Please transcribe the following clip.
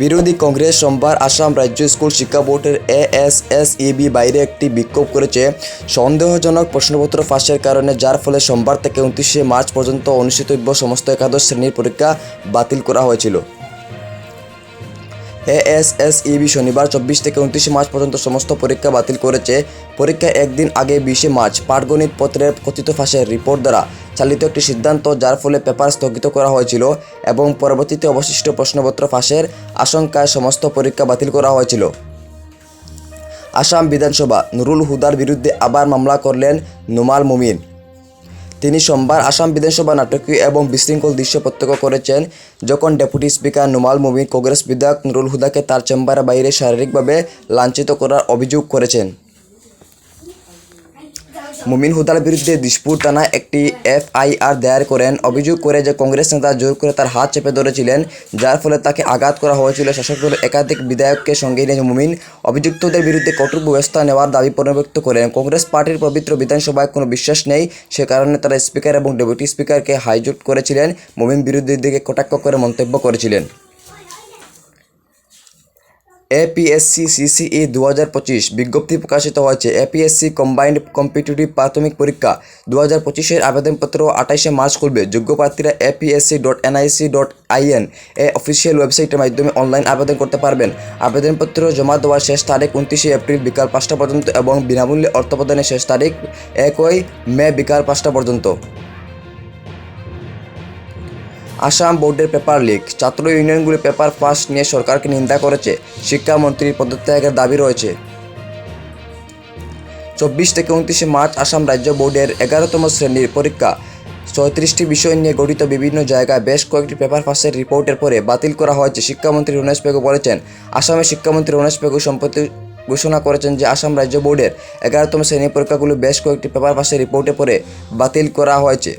বিরোধী কংগ্রেস সোমবার আসাম রাজ্য স্কুল শিক্ষা বোর্ডের এএসএসইবি বাইরে একটি বিক্ষোভ করেছে। সন্দেহজনক প্রশ্নপত্র ফাঁসের কারণে, যার ফলে সোমবার থেকে উনত্রিশে মার্চ পর্যন্ত অনুষ্ঠিতব্য সমস্ত একাদশ শ্রেণির পরীক্ষা বাতিল করা হয়েছিল। এ এস এস এএসএসইবি শনিবার চব্বিশ থেকে উনত্রিশে মার্চ পর্যন্ত সমস্ত পরীক্ষা বাতিল করেছে। পরীক্ষা একদিন আগে বিশে মার্চ পাটগণিত পত্রের কথিত ফাঁসের রিপোর্ট দ্বারা চালিত একটি সিদ্ধান্ত যার ফলে পেপার স্থগিত করা হয়েছিল এবং পরবর্তীতে অবশিষ্ট প্রশ্নপত্র ফাঁসের আশঙ্কায় সমস্ত পরীক্ষা বাতিল করা হয়েছিল। আসাম বিধানসভা নুরুল হুদার বিরুদ্ধে আবার মামলা করলেন নুমাল মুমিন। তিনি সোমবার আসাম বিধানসভা নাটকীয় এবং বিশৃঙ্খল দৃশ্য প্রত্যক্ষ করেছেন যখন ডেপুটি স্পিকার নুমাল মুমিন কংগ্রেস বিধায়ক নুরুল হুদাকে তার চেম্বারের বাইরে শারীরিকভাবে লাঞ্ছিত করার অভিযোগ করেছেন। মুমিন হুদার বিরুদ্ধে দিশপুর থানায় একটি এফআইআর দায়ের করেন। অভিযোগ করে যে কংগ্রেস নেতা জোর করে তার হাত চেপে ধরেছিলেন, যার ফলে তাকে আঘাত করা হয়েছিল। শাসক দলের একাধিক বিধায়ককে সঙ্গে নিয়ে মুমিন, অভিযুক্তদের বিরুদ্ধে কঠোর ব্যবস্থা নেওয়ার দাবি পুনর্ব্যক্ত করেন। কংগ্রেস পার্টির পবিত্র বিধানসভায় কোনো বিশ্বাস নেই। সে কারণে তারা স্পিকার এবং ডেপুটি স্পিকারকে হাইজুট করেছিলেন। মুমিন বিরুদ্ধের দিকে কটাক্ষ করে মন্তব্য করেছিলেন। এপিএসসি সিসিই দু হাজার পঁচিশ বিজ্ঞপ্তি প্রকাশিত হয়েছে। এপিএসসি কম্বাইন্ড কম্পিটিটিভ প্রাথমিক পরীক্ষা দু হাজার পঁচিশের আবেদনপত্র আঠাইশে মার্চ খুলবে যোগ্য প্রার্থীরা APSC dot NIC dot IN A official ওয়েবসাইটের মাধ্যমে অনলাইন আবেদন করতে পারবেন। আবেদনপত্র জমা দেওয়ার শেষ তারিখ উনত্রিশে এপ্রিল বিকাল পাঁচটা পর্যন্ত এবং বিনামূল্যে অর্থ প্রদানের শেষ তারিখ একই মে বিকাল পাঁচটা পর্যন্ত। আসাম বোর্ডের পেপার লিক। ছাত্র ইউনিয়নগুলি পেপার ফাঁস নিয়ে সরকারকে নিন্দা করেছে। শিক্ষামন্ত্রীর পদত্যাগের দাবি রয়েছে। চব্বিশ থেকে উনত্রিশে মার্চ আসাম রাজ্য বোর্ডের এগারোতম শ্রেণির পরীক্ষা। ছয়ত্রিশটি বিষয় নিয়ে গঠিত বিভিন্ন জায়গায় বেশ কয়েকটি পেপার ফাঁসের রিপোর্টের পরে বাতিল করা হয়েছে, শিক্ষামন্ত্রী রমেশ পেগু বলেছেন। আসামের শিক্ষামন্ত্রী রমেশ পেগু সম্প্রতি ঘোষণা করেছেন যে আসাম রাজ্য বোর্ডের এগারোতম শ্রেণির পরীক্ষাগুলো বেশ কয়েকটি পেপার ফাঁসের রিপোর্টের পরে বাতিল করা হয়েছে।